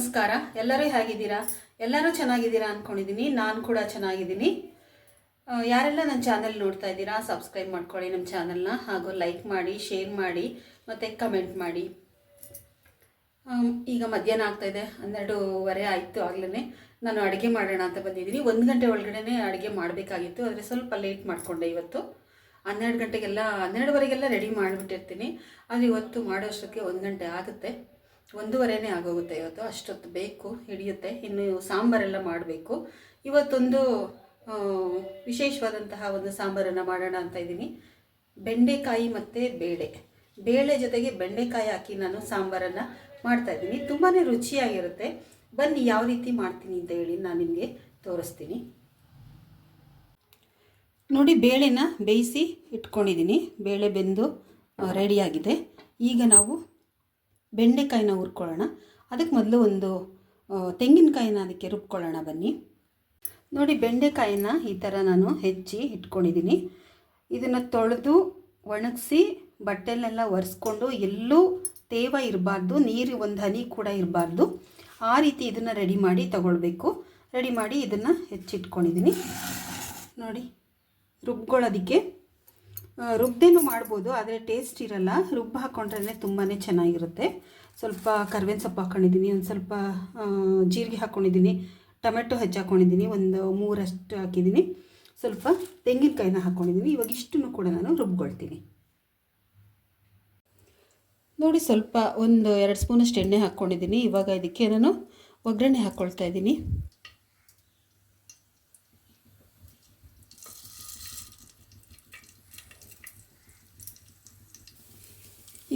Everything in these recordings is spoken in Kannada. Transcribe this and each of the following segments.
ನಮಸ್ಕಾರ. ಎಲ್ಲರೂ ಹೇಗಿದ್ದೀರಾ? ಎಲ್ಲರೂ ಚೆನ್ನಾಗಿದ್ದೀರಾ ಅಂದ್ಕೊಂಡಿದ್ದೀನಿ ನಾನು ಕೂಡ ಚೆನ್ನಾಗಿದ್ದೀನಿ. ಯಾರೆಲ್ಲ ನನ್ನ ಚಾನಲ್ ನೋಡ್ತಾ ಇದ್ದೀರಾ ಸಬ್ಸ್ಕ್ರೈಬ್ ಮಾಡ್ಕೊಳ್ಳಿ ನಮ್ಮ ಚಾನಲ್ನ ಹಾಗೂ ಲೈಕ್ ಮಾಡಿ ಶೇರ್ ಮಾಡಿ, ಮತ್ತು ಕಮೆಂಟ್ ಮಾಡಿ. ಈಗ ಮಧ್ಯಾಹ್ನ ಆಗ್ತಾಯಿದೆ ಹನ್ನೆರಡೂವರೆ ಆಯಿತು ಆಗ್ಲೇ ನಾನು ಅಡುಗೆ ಮಾಡೋಣ ಅಂತ ಬಂದಿದ್ದೀನಿ. ಒಂದು ಗಂಟೆ ಒಳಗಡೆ ಅಡುಗೆ ಮಾಡಬೇಕಾಗಿತ್ತು. ಆದರೆ ಸ್ವಲ್ಪ ಲೇಟ್ ಮಾಡಿಕೊಂಡೆ ಇವತ್ತು. ಹನ್ನೆರಡು ಗಂಟೆಗೆಲ್ಲ, ಹನ್ನೆರಡುವರೆಗೆಲ್ಲ ರೆಡಿ ಮಾಡಿಬಿಟ್ಟಿರ್ತೀನಿ. ಆದರೆ ಇವತ್ತು ಮಾಡೋಷ್ಟಕ್ಕೆ ಒಂದು ಗಂಟೆ ಆಗುತ್ತೆ. ಒಂದೂವರೆನೇ ಆಗೋಗುತ್ತೆ ಇವತ್ತು, ಅಷ್ಟೊತ್ತು ಬೇಕು, ಹಿಡಿಯುತ್ತೆ. ಇನ್ನು ಸಾಂಬಾರೆಲ್ಲ ಮಾಡಬೇಕು. ಇವತ್ತೊಂದು ವಿಶೇಷವಾದಂತಹ ಒಂದು ಸಾಂಬಾರನ್ನು ಮಾಡೋಣ ಅಂತ ಇದ್ದೀನಿ. ಬೆಂಡೆಕಾಯಿ ಮತ್ತು ಬೇಳೆ. ಬೇಳೆ ಜೊತೆಗೆ ಬೆಂಡೆಕಾಯಿ ಹಾಕಿ ನಾನು ಸಾಂಬಾರನ್ನು ಮಾಡ್ತಾ ಇದ್ದೀನಿ. ತುಂಬಾ ರುಚಿಯಾಗಿರುತ್ತೆ. ಬನ್ನಿ, ಯಾವ ರೀತಿ ಮಾಡ್ತೀನಿ ಅಂತ ಹೇಳಿ ನಾನು ನಿಮಗೆ ತೋರಿಸ್ತೀನಿ. ನೋಡಿ, ಬೇಳೆನ ಬೇಯಿಸಿ ಇಟ್ಕೊಂಡಿದ್ದೀನಿ. ಬೇಳೆ ಬೆಂದು ರೆಡಿಯಾಗಿದೆ. ಈಗ ನಾವು ಬೆಂಡೆಕಾಯಿನ ಹುರ್ಕೊಳ್ಳೋಣ. ಅದಕ್ಕೆ ಮೊದಲು ಒಂದು ತೆಂಗಿನಕಾಯಿನ ಅದಕ್ಕೆ ರುಬ್ಕೊಳ್ಳೋಣ ಬನ್ನಿ. ನೋಡಿ, ಬೆಂಡೆಕಾಯಿನ ಈ ಥರ ನಾನು ಹೆಚ್ಚಿ ಇಟ್ಕೊಂಡಿದ್ದೀನಿ. ಇದನ್ನು ತೊಳೆದು ಒಣಗಿಸಿ ಬಟ್ಟೆಲೆಲ್ಲ ಒರೆಸ್ಕೊಂಡು ಎಲ್ಲೂ ತೇವ ಇರಬಾರ್ದು, ನೀರು ಒಂದು ಹನಿ ಕೂಡ ಇರಬಾರ್ದು. ಆ ರೀತಿ ಇದನ್ನು ರೆಡಿ ಮಾಡಿ ತಗೊಳ್ಬೇಕು. ರೆಡಿ ಮಾಡಿ ಇದನ್ನು ಹೆಚ್ಚಿಟ್ಕೊಂಡಿದ್ದೀನಿ ನೋಡಿ, ರುಬ್ಕೊಳ್ಳೋದಕ್ಕೆ ರುಬ್ದೇನು ಮಾಡ್ಬೋದು, ಆದರೆ ಟೇಸ್ಟ್ ಇರಲ್ಲ. ರುಬ್ಬ ಹಾಕ್ಕೊಂಡ್ರೆ ತುಂಬಾ ಚೆನ್ನಾಗಿರುತ್ತೆ. ಸ್ವಲ್ಪ ಕರ್ಬೇವಿನ ಸೊಪ್ಪು ಹಾಕ್ಕೊಂಡಿದ್ದೀನಿ ಒಂದು ಸ್ವಲ್ಪ ಜೀರಿಗೆ ಹಾಕ್ಕೊಂಡಿದ್ದೀನಿ ಟೊಮೆಟೊ ಹೆಚ್ಚು ಹಾಕ್ಕೊಂಡಿದ್ದೀನಿ ಒಂದು ಮೂರಷ್ಟು ಹಾಕಿದ್ದೀನಿ. ಸ್ವಲ್ಪ ತೆಂಗಿನಕಾಯಿನ ಹಾಕ್ಕೊಂಡಿದ್ದೀನಿ ಇವಾಗ ಇಷ್ಟನ್ನು ಕೂಡ ನಾನು ರುಬ್ಕೊಳ್ತೀನಿ. ನೋಡಿ, ಸ್ವಲ್ಪ ಒಂದು ಎರಡು ಸ್ಪೂನಷ್ಟು ಎಣ್ಣೆ ಹಾಕ್ಕೊಂಡಿದ್ದೀನಿ ಇವಾಗ ಇದಕ್ಕೆ ನಾನು ಒಗ್ಗರಣೆ ಹಾಕ್ಕೊಳ್ತಾ ಇದ್ದೀನಿ.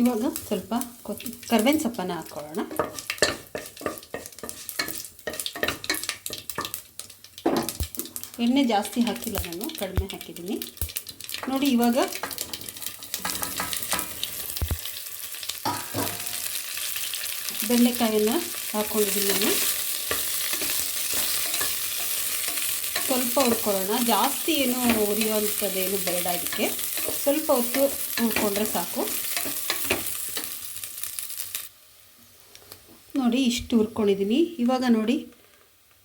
ಇವಾಗ ಸ್ವಲ್ಪ ಕೊತ್, ಕರ್ಬೇವಿನ ಸೊಪ್ಪನ್ನು ಹಾಕ್ಕೊಳ್ಳೋಣ. ಎಣ್ಣೆ ಜಾಸ್ತಿ ಹಾಕಿಲ್ಲ ನಾನು, ಕಡಿಮೆ ಹಾಕಿದ್ದೀನಿ. ನೋಡಿ ಇವಾಗ ಬೆಂಡೆಕಾಯನ್ನು ಹಾಕ್ಕೊಂಡಿದ್ದೀನಿ ನಾನು. ಸ್ವಲ್ಪ ಹುರ್ಕೊಳ್ಳೋಣ. ಜಾಸ್ತಿ ಏನು ಉರಿಯೋಂಥದ್ದೇನು ಬೇಡ ಇದಕ್ಕೆ. ಸ್ವಲ್ಪ ಹೊತ್ತು ಹುರ್ಕೊಂಡ್ರೆ ಸಾಕು. ನೋಡಿ ಇಷ್ಟು ಹುರ್ಕೊಂಡಿದ್ದೀನಿ. ಇವಾಗ ನೋಡಿ,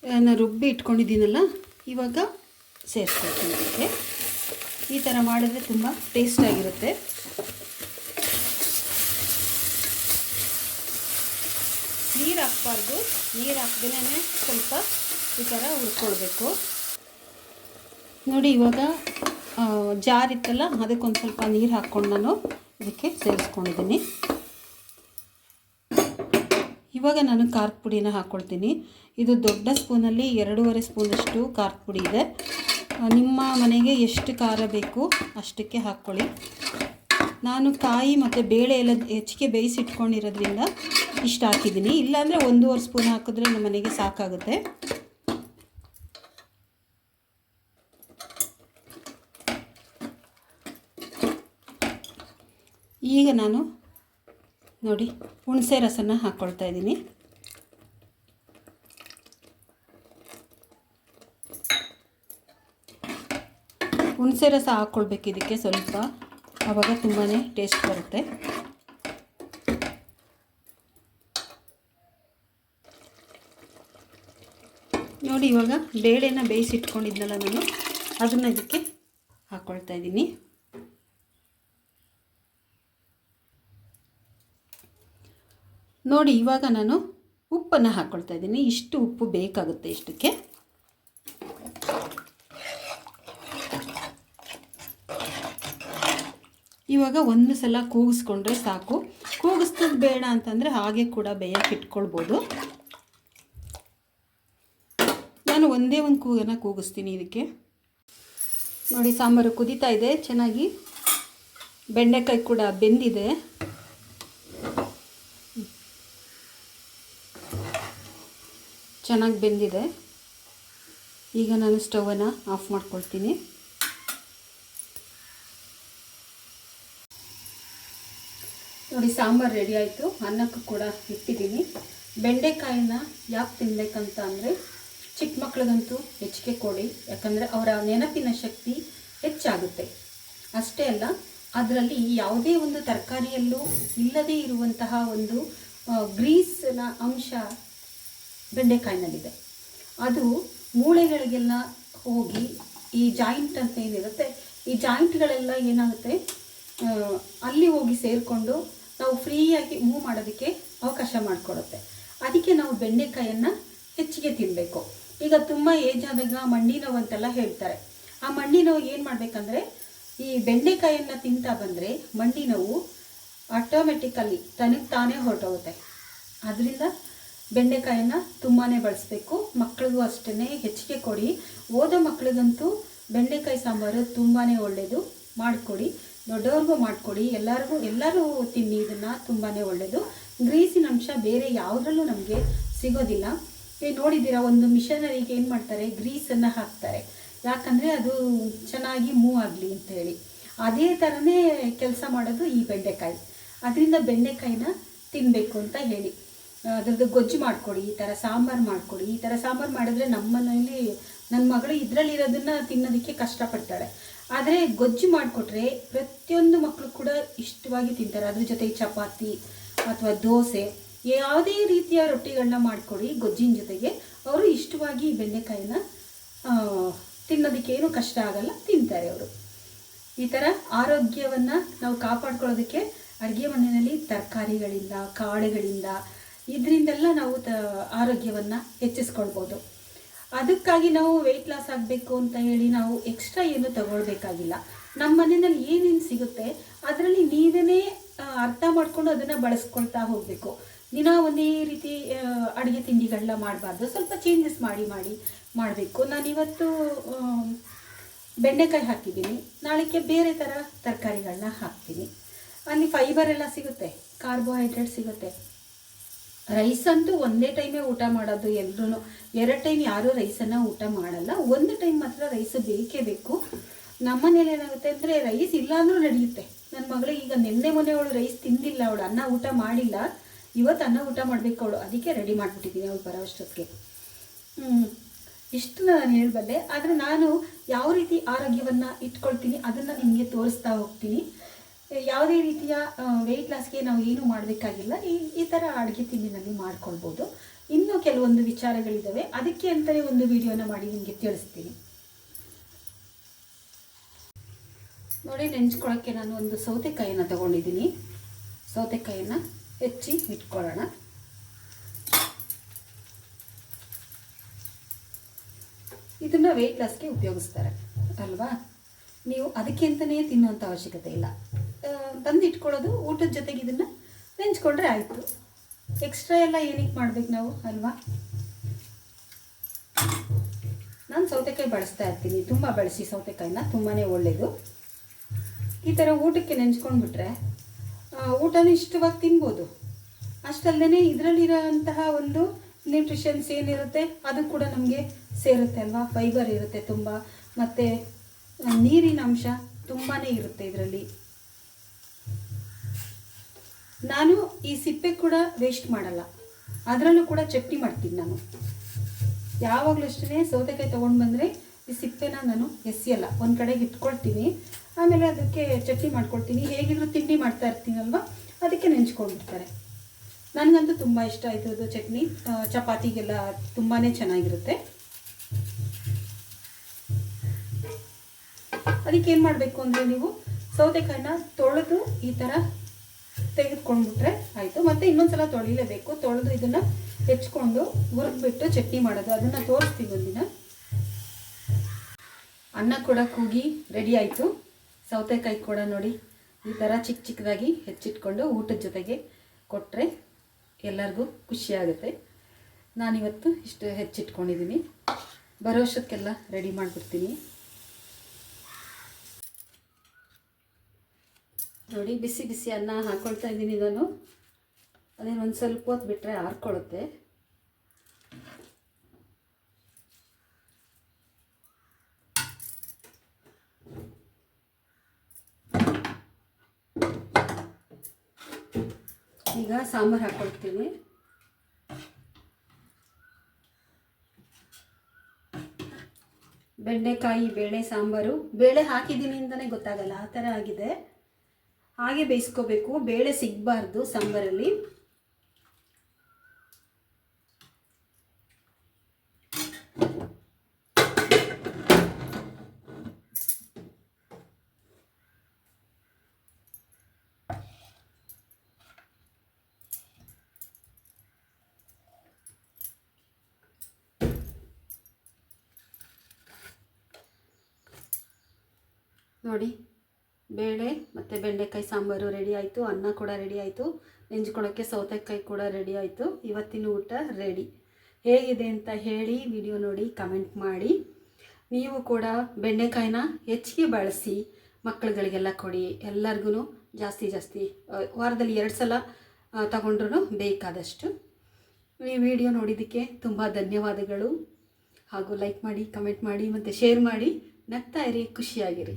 ನಾನು ರುಬ್ಬಿ ಇಟ್ಕೊಂಡಿದ್ದೀನಲ್ಲ, ಇವಾಗ ಸೇರಿಸ್ಕೊಳ್ತೀನಿ ಅದಕ್ಕೆ ಈ ಥರ ಮಾಡಿದ್ರೆ ತುಂಬ ಟೇಸ್ಟಾಗಿರುತ್ತೆ ನೀರು ಹಾಕ್ಬಾರ್ದು. ನೀರು ಹಾಕ್ದೇ ಸ್ವಲ್ಪ ಈ ಥರ ಹುರ್ಕೊಳ್ಬೇಕು. ನೋಡಿ ಇವಾಗ ಜಾರಿತ್ತಲ್ಲ ಅದಕ್ಕೊಂದು ಸ್ವಲ್ಪ ನೀರು ಹಾಕ್ಕೊಂಡು ನಾನು ಇದಕ್ಕೆ ಸೇರಿಸ್ಕೊಂಡಿದ್ದೀನಿ. ಇವಾಗ ನಾನು ಖಾರದ ಪುಡಿನ ಹಾಕ್ಕೊಳ್ತೀನಿ ಇದು ದೊಡ್ಡ ಸ್ಪೂನಲ್ಲಿ ಎರಡೂವರೆ ಸ್ಪೂನಷ್ಟು ಖಾರದ ಪುಡಿ ಇದೆ. ನಿಮ್ಮ ಮನೆಗೆ ಎಷ್ಟು ಖಾರ ಬೇಕು ಅಷ್ಟಕ್ಕೆ ಹಾಕ್ಕೊಳ್ಳಿ. ನಾನು ಕಾಯಿ ಮತ್ತು ಬೇಳೆ ಎಲ್ಲ ಹೆಚ್ಚಿಗೆ ಬೇಯಿಸಿಟ್ಕೊಂಡಿರೋದ್ರಿಂದ ಇಷ್ಟು ಹಾಕಿದ್ದೀನಿ. ಇಲ್ಲಾಂದರೆ ಒಂದೂವರೆ ಸ್ಪೂನ್ ಹಾಕಿದ್ರೆ ನಮ್ಮ ಮನೆಗೆ ಸಾಕಾಗುತ್ತೆ. ಈಗ ನಾನು ನೋಡಿ, ಹುಣಸೆ ರಸನ ಹಾಕ್ಕೊಳ್ತಾ ಇದ್ದೀನಿ. ಹುಣಸೆ ರಸ ಹಾಕ್ಕೊಳ್ಬೇಕು ಇದಕ್ಕೆ ಸ್ವಲ್ಪ. ಆವಾಗ ತುಂಬಾ ಟೇಸ್ಟ್ ಬರುತ್ತೆ. ನೋಡಿ, ಇವಾಗ ಬೇಳೆನ ಬೇಯಿಸಿಟ್ಕೊಂಡಿದ್ನಲ್ಲ ನಾನು, ಅದನ್ನು ಇದಕ್ಕೆ ಹಾಕ್ಕೊಳ್ತಾ ಇದ್ದೀನಿ. ನೋಡಿ, ಇವಾಗ ನಾನು ಉಪ್ಪನ್ನು ಹಾಕ್ಕೊಳ್ತಾ ಇದ್ದೀನಿ. ಇಷ್ಟು ಉಪ್ಪು ಬೇಕಾಗುತ್ತೆ ಇಷ್ಟಕ್ಕೆ. ಇವಾಗ ಒಂದು ಸಲ ಕೂಗಿಸ್ಕೊಂಡ್ರೆ ಸಾಕು. ಕೂಗಿಸ್ತದ ಬೇಡ ಅಂತಂದರೆ ಹಾಗೆ ಕೂಡ ಬೇಯಕ್ಕೆ ಇಟ್ಕೊಳ್ಬೋದು. ನಾನು ಒಂದೇ ಒಂದು ಕೂಗನ್ನು ಕೂಗಿಸ್ತೀನಿ ಇದಕ್ಕೆ. ನೋಡಿ, ಸಾಂಬಾರು ಕುದೀತಾ ಇದೆ. ಚೆನ್ನಾಗಿ ಬೆಂಡೆಕಾಯಿ ಕೂಡ ಬೆಂದಿದೆ. ಚೆನ್ನಾಗಿ ಬೆಂದಿದೆ. ಈಗ ನಾನು ಸ್ಟವನ್ನು ಆಫ್ ಮಾಡ್ಕೊಳ್ತೀನಿ. ನೋಡಿ, ಸಾಂಬಾರು ರೆಡಿ ಆಯಿತು. ಅನ್ನಕ್ಕೂ ಕೂಡ ಇಟ್ಟಿದ್ದೀನಿ. ಬೆಂಡೆಕಾಯಿನ ಯಾಕೆ ತಿನ್ನಬೇಕಂತ ಅಂದರೆ ಚಿಕ್ಕ ಮಕ್ಳಿಗಂತೂ ಹೆಚ್ಚಿಗೆ ಕೊಡಿ. ಯಾಕಂದರೆ ಅವರ ನೆನಪಿನ ಶಕ್ತಿ ಹೆಚ್ಚಾಗುತ್ತೆ. ಅಷ್ಟೇ ಅಲ್ಲ, ಅದರಲ್ಲಿ ಯಾವುದೇ ಒಂದು ತರಕಾರಿಯಲ್ಲೂ ಇಲ್ಲದೇ ಇರುವಂತಹ ಒಂದು ಗ್ರೀಸ್ನ ಅಂಶ ಬೆಂಡೆಕಾಯಿನಲ್ಲಿದೆ. ಅದು ಮೂಳೆಗಳಿಗೆಲ್ಲ ಹೋಗಿ ಈ ಜಾಯಿಂಟ್ ಅಂತ ಏನಿರುತ್ತೆ, ಈ ಜಾಯಿಂಟ್ಗಳೆಲ್ಲ ಏನಾಗುತ್ತೆ ಅಲ್ಲಿ ಹೋಗಿ ಸೇರಿಕೊಂಡು ನಾವು ಫ್ರೀಯಾಗಿ ಮೂವ್ ಮಾಡೋದಕ್ಕೆ ಅವಕಾಶ ಮಾಡಿಕೊಡುತ್ತೆ. ಅದಕ್ಕೆ ನಾವು ಬೆಂಡೆಕಾಯನ್ನು ಹೆಚ್ಚಿಗೆ ತಿನ್ನಬೇಕು ಈಗ ತುಂಬ ಏಜ್ ಆದಾಗ ಮಂಡಿ ನೋವು ಅಂತೆಲ್ಲ ಹೇಳ್ತಾರೆ. ಆ ಮಂಡಿ ನೋವು ಏನು ಮಾಡಬೇಕಂದ್ರೆ, ಈ ಬೆಂಡೆಕಾಯನ್ನು ತಿಂತಾ ಬಂದರೆ ಮಂಡಿ ನೋವು ಆಟೋಮೆಟಿಕಲ್ಲಿ ತನಗೆ ತಾನೇ ಹೊರಟೋಗುತ್ತೆ. ಅದರಿಂದ ಬೆಂಡೆಕಾಯನ್ನು ತುಂಬಾ ಬಳಸಬೇಕು. ಮಕ್ಕಳಿಗೂ ಅಷ್ಟೇ ಹೆಚ್ಚಿಗೆ ಕೊಡಿ. ಓದೋ ಮಕ್ಕಳಿಗಂತೂ ಬೆಂಡೆಕಾಯಿ ಸಾಂಬಾರು ತುಂಬಾ ಒಳ್ಳೆಯದು ಮಾಡಿಕೊಡಿ. ದೊಡ್ಡವ್ರಿಗೂ ಮಾಡಿಕೊಡಿ. ಎಲ್ಲರಿಗೂ, ಎಲ್ಲರೂ ತಿನ್ನಿ ಇದನ್ನು ತುಂಬಾ ಒಳ್ಳೆಯದು ಗ್ರೀಸಿನ ಅಂಶ ಬೇರೆ ಯಾವುದ್ರಲ್ಲೂ ನಮಗೆ ಸಿಗೋದಿಲ್ಲ. ಏ, ನೋಡಿದ್ದೀರಾ, ಒಂದು ಮಿಷನರಿಗೆ ಏನು ಮಾಡ್ತಾರೆ? ಗ್ರೀಸನ್ನು ಹಾಕ್ತಾರೆ. ಯಾಕಂದರೆ ಅದು ಚೆನ್ನಾಗಿ ಮೂವ್ ಆಗಲಿ ಅಂತ ಹೇಳಿ ಅದೇ ಥರನೇ ಕೆಲಸ ಮಾಡೋದು ಈ ಬೆಂಡೆಕಾಯಿ. ಅದರಿಂದ ಬೆಂಡೆಕಾಯಿನ ತಿನ್ನಬೇಕು ಅಂತ ಹೇಳಿ. ಅದ್ರದ್ದು ಗೊಜ್ಜು ಮಾಡಿಕೊಡಿ, ಈ ಥರ ಸಾಂಬಾರು ಮಾಡಿಕೊಡಿ, ಈ ಥರ ಸಾಂಬಾರು ಮಾಡಿದ್ರೆ ನಮ್ಮ ಮನೆಯಲ್ಲಿ ನನ್ನ ಮಗಳು ಇದರಲ್ಲಿರೋದನ್ನು ತಿನ್ನೋದಕ್ಕೆ ಕಷ್ಟಪಡ್ತಾಳೆ. ಆದರೆ ಗೊಜ್ಜು ಮಾಡಿಕೊಟ್ರೆ ಪ್ರತಿಯೊಂದು ಮಕ್ಕಳು ಕೂಡ ಇಷ್ಟವಾಗಿ ತಿಂತಾರೆ. ಅದ್ರ ಜೊತೆಗೆ ಚಪಾತಿ ಅಥವಾ ದೋಸೆ, ಯಾವುದೇ ರೀತಿಯ ರೊಟ್ಟಿಗಳನ್ನ ಮಾಡಿಕೊಡಿ ಗೊಜ್ಜಿನ ಜೊತೆಗೆ. ಅವರು ಇಷ್ಟವಾಗಿ ಬೆಂಡೆಕಾಯಿನ ತಿನ್ನೋದಕ್ಕೆ ಏನು ಕಷ್ಟ ಆಗಲ್ಲ, ತಿಂತಾರೆ ಅವರು. ಈ ಥರ ಆರೋಗ್ಯವನ್ನು ನಾವು ಕಾಪಾಡ್ಕೊಳ್ಳೋದಕ್ಕೆ ಅಡುಗೆ ಮನೆಯಲ್ಲಿ ತರಕಾರಿಗಳಿಂದ, ಕಾಳುಗಳಿಂದ ಇದರಿಂದೆಲ್ಲ ನಾವು ತ, ಆರೋಗ್ಯವನ್ನು ಹೆಚ್ಚಿಸ್ಕೊಳ್ಬೋದು. ಅದಕ್ಕಾಗಿ ನಾವು ವೆಯ್ಟ್ ಲಾಸ್ ಆಗಬೇಕು ಅಂತ ಹೇಳಿ ನಾವು ಎಕ್ಸ್ಟ್ರಾ ಏನು ತಗೊಳ್ಬೇಕಾಗಿಲ್ಲ. ನಮ್ಮ ಮನೆಯಲ್ಲಿ ಏನೇನು ಸಿಗುತ್ತೆ, ಅದರಲ್ಲಿ ನೀವೇ ಅರ್ಥ ಮಾಡ್ಕೊಂಡು ಅದನ್ನು ಬಳಸ್ಕೊಳ್ತಾ ಹೋಗಬೇಕು. ದಿನ ಒಂದೇ ರೀತಿ ಅಡುಗೆ ತಿಂಡಿಗಳನ್ನ ಮಾಡಬಾರ್ದು. ಸ್ವಲ್ಪ ಚೇಂಜಸ್ ಮಾಡಿ ಮಾಡಿ ಮಾಡಬೇಕು. ನಾನಿವತ್ತು ಬೆಂಡೆಕಾಯಿ ಹಾಕಿದ್ದೀನಿ. ನಾಳೆಗೆ ಬೇರೆ ಥರ ತರಕಾರಿಗಳನ್ನ ಹಾಕ್ತೀನಿ. ಅಲ್ಲಿ ಫೈಬರ್ ಎಲ್ಲ ಸಿಗುತ್ತೆ ಕಾರ್ಬೋಹೈಡ್ರೇಟ್ ಸಿಗುತ್ತೆ. ರೈಸ್ ಅಂತೂ ಒಂದೇ ಟೈಮೇ ಊಟ ಮಾಡೋದು ಎಲ್ಲರೂ ಎರಡು ಟೈಮ್ ಯಾರೂ ರೈಸನ್ನು ಊಟ ಮಾಡಲ್ಲ. ಒಂದು ಟೈಮ್ ಮಾತ್ರ ರೈಸ್ ಬೇಕೇ ಬೇಕು. ನಮ್ಮ ಮನೇಲಿ ಏನಾಗುತ್ತೆ ಅಂದರೆ ರೈಸ್ ಇಲ್ಲ ಅಂದರೂ ನಡೆಯುತ್ತೆ. ನನ್ನ ಮಗಳಿಗೆ ಈಗ ನಿನ್ನೆ ಮೊನ್ನೆ ಅವಳು ರೈಸ್ ತಿಂದಿಲ್ಲ. ಅವಳು ಅನ್ನ ಊಟ ಮಾಡಿಲ್ಲ. ಇವತ್ತು ಅನ್ನ ಊಟ ಮಾಡಬೇಕು ಅವಳು. ಅದಕ್ಕೆ ರೆಡಿ ಮಾಡಿಬಿಟ್ಟಿದ್ದೀನಿ ಅವಳು ಬರೋ ಅಷ್ಟೊತ್ತಿಗೆ. ಇಷ್ಟು ನಾನು ಹೇಳಬಲ್ಲೆ. ಆದರೆ ನಾನು ಯಾವ ರೀತಿ ಆರೋಗ್ಯವನ್ನು ಇಟ್ಕೊಳ್ತೀನಿ, ಅದನ್ನು ನಿಮಗೆ ತೋರಿಸ್ತಾ ಹೋಗ್ತೀನಿ. ಯಾವುದೇ ರೀತಿಯ ವೆಯ್ಟ್ ಲಾಸ್ಗೆ ನಾವು ಏನು ಮಾಡಬೇಕಾಗಿಲ್ಲ. ಈ ಈ ಥರ ಅಡುಗೆ ತಿಂಡಿನಲ್ಲಿ ಮಾಡ್ಕೊಳ್ಬೋದು. ಇನ್ನೂ ಕೆಲವೊಂದು ವಿಚಾರಗಳಿದ್ದಾವೆ ಅದಕ್ಕೆ ಅಂತಲೇ ಒಂದು ವಿಡಿಯೋನ ಮಾಡಿ ನಿಮಗೆ ತಿಳಿಸ್ತೀನಿ. ನೋಡಿ ನೆಂಚ್ಕೊಳ್ಳೋಕ್ಕೆ ನಾನು ಒಂದು ಸೌತೆಕಾಯಿಯನ್ನು ತಗೊಂಡಿದ್ದೀನಿ. ಸೌತೆಕಾಯಿಯನ್ನು ಹೆಚ್ಚಿ ಇಟ್ಕೊಳ್ಳೋಣ. ಇದನ್ನು ವೆಯ್ಟ್ ಲಾಸ್ಗೆ ಉಪಯೋಗಿಸ್ತಾರೆ. ಅಲ್ವಾ? ನೀವು ಅದಕ್ಕೆ ಅಂತಲೇ ತಿನ್ನುವಂಥ ಅವಶ್ಯಕತೆ ಇಲ್ಲ. ತಂದು ಇಟ್ಕೊಳ್ಳೋದು ಊಟದ ಜೊತೆಗೆ ಇದನ್ನು ನೆಂಚ್ಕೊಂಡ್ರೆ ಆಯಿತು. ಎಕ್ಸ್ಟ್ರಾ ಎಲ್ಲ ಏನಕ್ಕೆ ಮಾಡ್ಬೇಕು ನಾವು, ಅಲ್ವಾ? ನಾನು ಸೌತೆಕಾಯಿ ಬಳಸ್ತಾ ಇರ್ತೀನಿ. ತುಂಬ ಬಳಸಿ ಸೌತೆಕಾಯಿನ ತುಂಬಾ ಒಳ್ಳೆಯದು ಈ ಥರ ಊಟಕ್ಕೆ ನೆಂಚ್ಕೊಂಡ್ಬಿಟ್ರೆ ಊಟನ ಇಷ್ಟವಾಗಿ ತಿನ್ಬೋದು. ಅಷ್ಟಲ್ಲದೆ ಇದರಲ್ಲಿರೋಂತಹ ಒಂದು ನ್ಯೂಟ್ರಿಷನ್ಸ್ ಏನಿರುತ್ತೆ, ಅದು ಕೂಡ ನಮಗೆ ಸೇರುತ್ತೆ ಅಲ್ವಾ? ಫೈಬರ್ ಇರುತ್ತೆ ತುಂಬ. ಮತ್ತು ನೀರಿನ ಅಂಶ ತುಂಬಾ ಇರುತ್ತೆ ಇದರಲ್ಲಿ. ನಾನು ಈ ಸಿಪ್ಪೆ ಕೂಡ ವೇಸ್ಟ್ ಮಾಡಲ್ಲ. ಅದರಲ್ಲೂ ಕೂಡ ಚಟ್ನಿ ಮಾಡ್ತೀನಿ ನಾನು. ಯಾವಾಗಲೂ ಅಷ್ಟೇ ಸೌತೆಕಾಯಿ ತೊಗೊಂಡು ಬಂದರೆ ಈ ಸಿಪ್ಪೆನ ನಾನು ಎಸೆಯಲ್ಲ ಒಂದು ಕಡೆಗೆ ಇಟ್ಕೊಳ್ತೀನಿ. ಆಮೇಲೆ ಅದಕ್ಕೆ ಚಟ್ನಿ ಮಾಡ್ಕೊಳ್ತೀನಿ ಹೇಗಿದ್ರು ತಿಂಡಿ ಮಾಡ್ತಾ ಇರ್ತೀನಲ್ವ, ಅದಕ್ಕೆ ನೆಂಚ್ಕೊಂಡ್ಬಿಡ್ತಾರೆ ನನಗಂತೂ ತುಂಬ ಇಷ್ಟ ಆಯಿತು ಅದು ಚಟ್ನಿ. ಚಪಾತಿಗೆಲ್ಲ ತುಂಬಾ ಚೆನ್ನಾಗಿರುತ್ತೆ. ಅದಕ್ಕೆ ಏನು ಮಾಡಬೇಕು ಅಂದರೆ ನೀವು ಸೌತೆಕಾಯಿನ ತೊಳೆದು ಈ ಥರ ತೆಗೆದುಕೊಂಡ್ಬಿಟ್ರೆ ಆಯಿತು. ಮತ್ತೆ ಇನ್ನೊಂದ್ಸಲ ತೊಳಿಲೇಬೇಕು. ತೊಳೆದು ಇದನ್ನು ಹೆಚ್ಕೊಂಡು ಹುರಿದ್ಬಿಟ್ಟು ಚಟ್ನಿ ಮಾಡೋದು. ಅದನ್ನು ತೋರಿಸ್ತೀವಿ ಒಂದಿನ. ಅನ್ನ ಕೂಡ ಕೂಗಿ ರೆಡಿ ಆಯಿತು. ಸೌತೆಕಾಯಿ ಕೂಡ ನೋಡಿ ಈ ಥರ ಚಿಕ್ಕ ಚಿಕ್ಕದಾಗಿ ಹೆಚ್ಚಿಟ್ಕೊಂಡು ಊಟದ ಜೊತೆಗೆ ಕೊಟ್ಟರೆ ಎಲ್ಲರಿಗೂ ಖುಷಿಯಾಗುತ್ತೆ ನಾನಿವತ್ತು ಇಷ್ಟು ಹೆಚ್ಚಿಟ್ಕೊಂಡಿದ್ದೀನಿ. ಬರೋ ಅಷ್ಟಕ್ಕೆಲ್ಲ ರೆಡಿ ಮಾಡಿಬಿಡ್ತೀನಿ. ನೋಡಿ, ಬಿಸಿ ಬಿಸಿ ಅನ್ನ ಹಾಕ್ಕೊಳ್ತಾ ಇದ್ದೀನಿ ನಾನು ಅದೇನು ಒಂದು ಸ್ವಲ್ಪ ಹೊತ್ತು ಬಿಟ್ಟರೆ ಆರ್ಕೊಳ್ಳುತ್ತೆ. ಈಗ ಸಾಂಬಾರು ಹಾಕ್ಕೊಳ್ತೀನಿ ಬೆಂಡೆಕಾಯಿ, ಬೇಳೆ, ಸಾಂಬಾರು. ಬೇಳೆ ಹಾಕಿದ್ದೀನಿ ಅಂತಲೇ ಗೊತ್ತಾಗಲ್ಲ, ಆ ಥರ ಆಗಿದೆ. ಹಾಗೆ ಬೇಯಿಸ್ಕೋಬೇಕು. ಬೇಳೆ ಸಿಗಬಾರ್ದು ಸಾಂಬಾರಲ್ಲಿ. ನೋಡಿ. ಬೇಳೆ, ಮತ್ತು ಬೆಂಡೆಕಾಯಿ ಸಾಂಬಾರು ರೆಡಿ ಆಯಿತು, ಅನ್ನ ಕೂಡ ರೆಡಿ ಆಯಿತು ನೆಂಜ್ಕೊಳ್ಳೋಕ್ಕೆ ಸೌತೆಕಾಯಿ ಕೂಡ ರೆಡಿ ಆಯಿತು, ಇವತ್ತಿನ ಊಟ ರೆಡಿ ಹೇಗಿದೆ ಅಂತ ಹೇಳಿ ವಿಡಿಯೋ ನೋಡಿ ಕಮೆಂಟ್ ಮಾಡಿ. ನೀವು ಕೂಡ ಬೆಂಡೆಕಾಯಿನ ಹೆಚ್ಚಿಗೆ ಬಳಸಿ ಮಕ್ಕಳುಗಳಿಗೆಲ್ಲ ಕೊಡಿ. ಎಲ್ಲರಿಗೂ ಜಾಸ್ತಿ ಜಾಸ್ತಿ ವಾರದಲ್ಲಿ ಎರಡು ಸಲ ತಗೊಂಡ್ರೂ ಬೇಕಾದಷ್ಟು. ಈ ವಿಡಿಯೋ ನೋಡಿದ್ದಕ್ಕೆ ತುಂಬ ಧನ್ಯವಾದಗಳು. ಹಾಗೂ ಲೈಕ್ ಮಾಡಿ ಕಮೆಂಟ್ ಮಾಡಿ, ಮತ್ತು ಶೇರ್ ಮಾಡಿ. ನಗ್ತಾ ಇರಿ, ಖುಷಿಯಾಗಿರಿ.